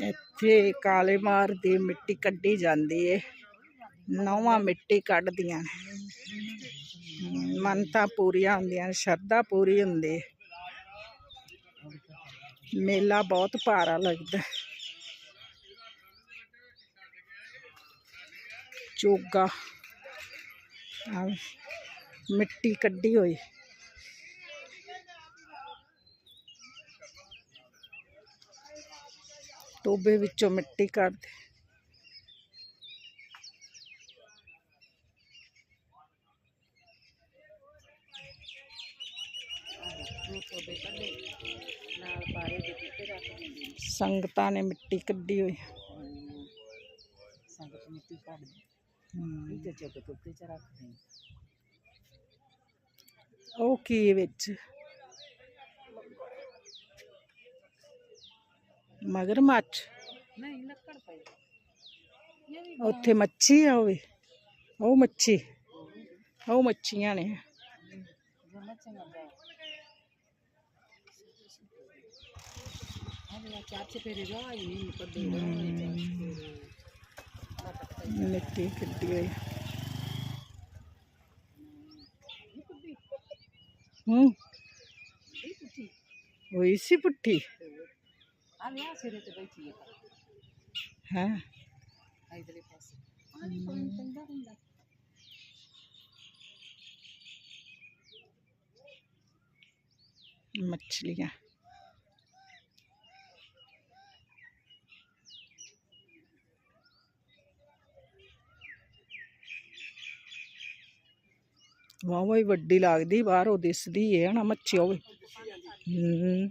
ਇੱਥੇ ਕਾਲੇ ਮਾਰ ਦੀ ਮਿੱਟੀ ਕੱਢੀ ਜਾਂਦੀ ਏ। ਨੌਵਾਂ ਮਿੱਟੀ ਕੱਢਦੀਆਂ ਮੰਨਤਾਂ ਪੂਰੀਆਂ ਹੁੰਦੀਆਂ ਨੇ, ਸ਼ਰਧਾ ਪੂਰੀ ਹੁੰਦੀ ਏ। ਮੇਲਾ ਬਹੁਤ ਭਾਰਾ ਲੱਗਦਾ ਚੋਗਾ। ਮਿੱਟੀ ਕੱਢੀ ਹੋਈ। ਟੋਬੇ ਵਿੱਚੋਂ ਮਿੱਟੀ ਕੱਢਦੇ ਨਾਲ ਪਾਰੇ ਦੇ ਕਿਤੇ ਰੱਖ ਦਿੰਦੇ ਨੇ ਸੰਗਤਾਂ ਨੇ ਮਿੱਟੀ ਕੱਢੀ ਹੋਈ ਸੰਗਤ ਮਿੱਟੀ ਕੱਢ ਹਮ, ਤੇ ਚੁੱਕ ਕੁੱਤੇ ਚ ਰੱਖਦੇ ਨੇ ਉਹ ਕੀ ਵਿੱਚ मगरमच्छ उत्थे मच्छी है वे वह मच्छी। वो मच्छिया ने। हम्म।, हम्म। वो इसी पुट्ठी। ਆ ਲਿਆ ਸਿਰੇ ਤੇ ਬੈਠੀ ਹੈ ਹੈ ਇਧਰਲੇ ਪਾਸੇ ਨਹੀਂ ਪਾਣੀ ਪੈਂਦਾ ਹੁੰਦਾ ਮੱਛਲੀਆਂ ਵਾਹ ਵਾਹ ਵੱਡੀ ਲੱਗਦੀ ਬਾਹਰੋਂ ਦਿਸਦੀ ਹੈ ਨਾ ਮੱਛੀ ਹੋਵੇ ਹੂੰ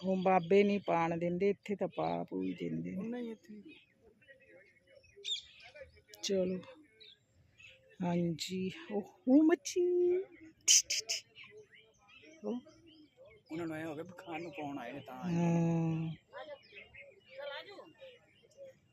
ਉਹ ਬਾਬੇ ਨਹੀਂ ਪਾਣ ਦਿੰਦੇ ਇੱਥੇ ਤਾਂ ਪਾ ਪੂ ਹੀ ਦਿੰਦੇ ਨੇ। ਚਲੋ। ਹਾਂਜੀ ਉਹ ਉਹ ਮੱਛੀ। ਉਹਨਾਂ ਨੂੰ ਆਇਆ ਹੋਵੇ ਖਾਣ ਨੂੰ ਪਾਉਣ ਆਏ ਤਾਂ ਹਾਂ।